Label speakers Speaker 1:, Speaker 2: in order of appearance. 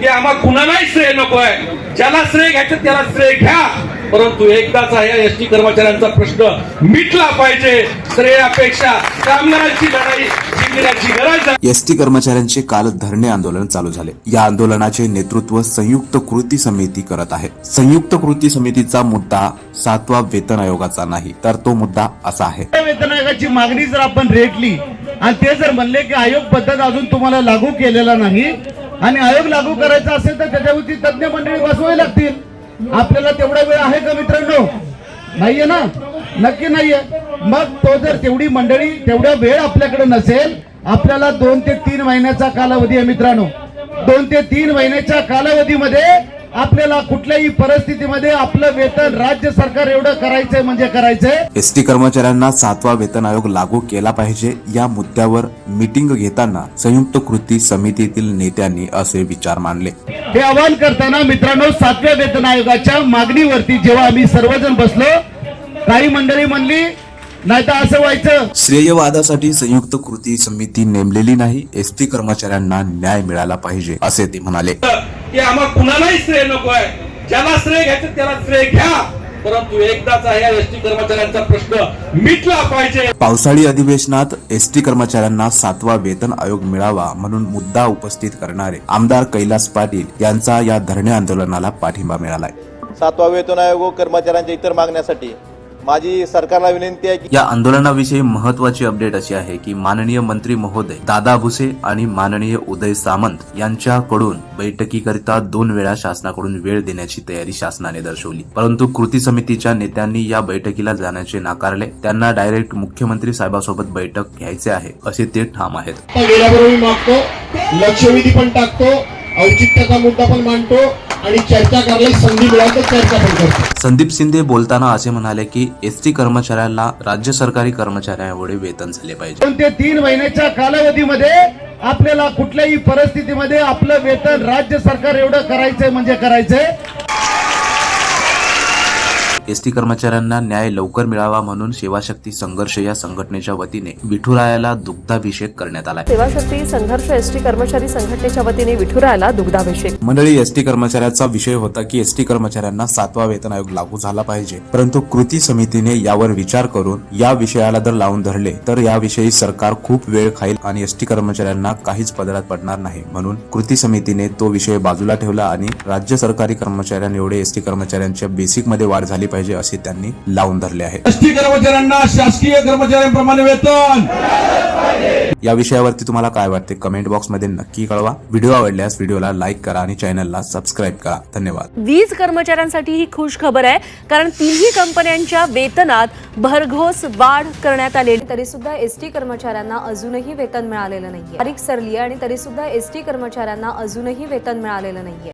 Speaker 1: की आम्हा कुणालाही श्रेय नकोय. ज्याला श्रेय घ्यायचं त्याला श्रेय घ्या. परंतु एकदाचा या एस टी कर्मचाऱ्यांचा प्रश्न मिटला पाहिजे. श्रेयापेक्षा कामगारांची लढाई जिंकण्याची गरज आहे.
Speaker 2: एस टी कर्मचाऱ्यांचे काल धरणे आंदोलन चालू झाले. या आंदोलनाचे नेतृत्व संयुक्त कृती समिती करत आहे. संयुक्त कृती समितीचा मुद्दा सातवा वेतन आयोगाचा नाही तर तो मुद्दा असा आहे.
Speaker 3: त्या वेतन आयोगाची मागणी जर आपण रेटली आणि ते जर म्हणले की आयोग पद्धत अजून तुम्हाला लागू केलेला नाही आणि आयोग लागू करायचा असेल तर त्याच्यावरती तज्ञ मंडळी बसवावी लागतील. आपल्याला तेवढा वेळ आहे का मित्रांनो? नाहीये ना? नक्की नाहीये. मग तो जर तेवढी मंडळी तेवढा वेळ आपल्याकडे नसेल आपल्याला दोन ते तीन महिन्याचा कालावधी आहे मित्रांनो. दोन ते तीन महिन्याच्या कालावधीमध्ये आपल्याला कुठल्याही परिस्थितीमध्ये आपलं वेतन राज्य सरकार एवढं करायचंय म्हणजे करायचंय.
Speaker 2: एस टी कर्मचाऱ्यांना सातवा वेतन आयोग लागू केला पाहिजे. या मुद्द्यावर मीटिंग घेताना संयुक्त कृती समितीतील नेत्यांनी असे विचार मांडले.
Speaker 3: हे आवाहन करताना मित्रांनो सातव्या वेतन आयोगाच्या मागणीवरती जेव्हा आम्ही सर्वजण बसलो काही मंडळी म्हणली नाही तर असं व्हायचं.
Speaker 2: श्रेयवादासाठी संयुक्त कृती समिती नेमलेली नाही. एस टी कर्मचाऱ्यांना न्याय मिळाला पाहिजे असे ते म्हणाले.
Speaker 1: की आम्हा कुणालाही श्रेय नकोय ज्याला श्रेय घ्यायचं त्याला श्रेय घ्या. परंतु एकदाचा या एस टी कर्मचाऱ्यांचा प्रश्न मिटला पाहिजे.
Speaker 2: पावसाळी अधिवेशनात एस टी कर्मचाऱ्यांना सातवा वेतन आयोग मिळावा म्हणून मुद्दा उपस्थित करणारे आमदार कैलास पाटील यांचा या धरणे आंदोलनाला पाठिंबा मिळालाय.
Speaker 4: सातवा वेतन आयोग व कर्मचाऱ्यांच्या इतर मागण्यासाठी माझी सरकारला विनंती आहे की
Speaker 2: या आंदोलनाविषयी महत्वाची अपडेट अशी आहे की माननीय मंत्री महोदय दादा भुसे आणि माननीय उदय सामंत यांच्याकडून बैठकीकरिता दोन वेळा शासनाकडून वेळ देण्याची तयारी शासनाने दर्शवली. परंतु कृती समितीच्या नेत्यांनी या बैठकीला जाण्याचे नाकारले. त्यांना डायरेक्ट मुख्यमंत्री साहेबांसोबत बैठक घ्यायचे आहे असे ते ठाम आहेत.
Speaker 5: लक्षवेधी पण टाकतो औचित्याचा मुद्दा पण मांडतो. आणि चर्चा करायला संधी मिळाली चर्चा पण करतो.
Speaker 2: संदीप शिंदे बोलताना असे म्हणाले की एस टी कर्मचाऱ्यांना राज्य सरकारी कर्मचाऱ्यांएवढे वेतन झाले पाहिजे.
Speaker 3: दोन ते तीन महिन्याच्या कालावधीमध्ये आपल्याला कुठल्याही परिस्थितीमध्ये आपलं वेतन राज्य सरकार एवढं करायचंय म्हणजे करायचंय.
Speaker 2: एस टी कर्मचाऱ्यांना न्याय लवकर मिळावा म्हणून सेवाशक्ती संघर्ष या संघटनेच्या वतीने विठुरायाला दुग्धाभिषेक करण्यात आलाय
Speaker 6: सेवाशक्ती संघर्ष एसटी कर्मचारी संघटनेच्या वतीने विठुरायाला दुग्धाभिषेक.
Speaker 2: मंडळी एस टी कर्मचाऱ्याचा विषय होता की एस टी कर्मचाऱ्यांना सातवा वेतन आयोग लागू झाला पाहिजे. परंतु कृती समितीने यावर विचार करून या विषयाला जर लावून धरले तर याविषयी सरकार खूप वेळ खाईल आणि एस टी कर्मचाऱ्यांना काहीच पदरात पडणार नाही. म्हणून कृती समितीने तो विषय बाजूला ठेवला आणि राज्य सरकारी कर्मचाऱ्यांएवढे एस टी कर्मचाऱ्यांच्या बेसिकमध्ये वाढ झाली पाहिजे असे त्यांनी लावून धरले आहे.
Speaker 7: एसटी कर्मचाऱ्यांना शासकीय कर्मचाऱ्यांप्रमाणे वेतन.
Speaker 2: या विषयावरती तुम्हाला काय वाटते? कमेंट बॉक्समध्ये नक्की कळवा. व्हिडिओ आवडल्यास व्हिडिओला लाईक करा आणि चॅनलला सबस्क्राईब करा. धन्यवाद.
Speaker 6: वीज कर्मचाऱ्यांसाठी ही खुश खबर आहे कारण तिन्ही कंपन्यांच्या वेतनात भरघोस वाढ करण्यात आली
Speaker 8: तरी सुद्धा एस टी कर्मचाऱ्यांना अजूनही वेतन मिळालेलं नाहीये. तारीख सरली आहे आणि तरी सुद्धा एस टी कर्मचाऱ्यांना अजूनही वेतन मिळालेलं नाहीये.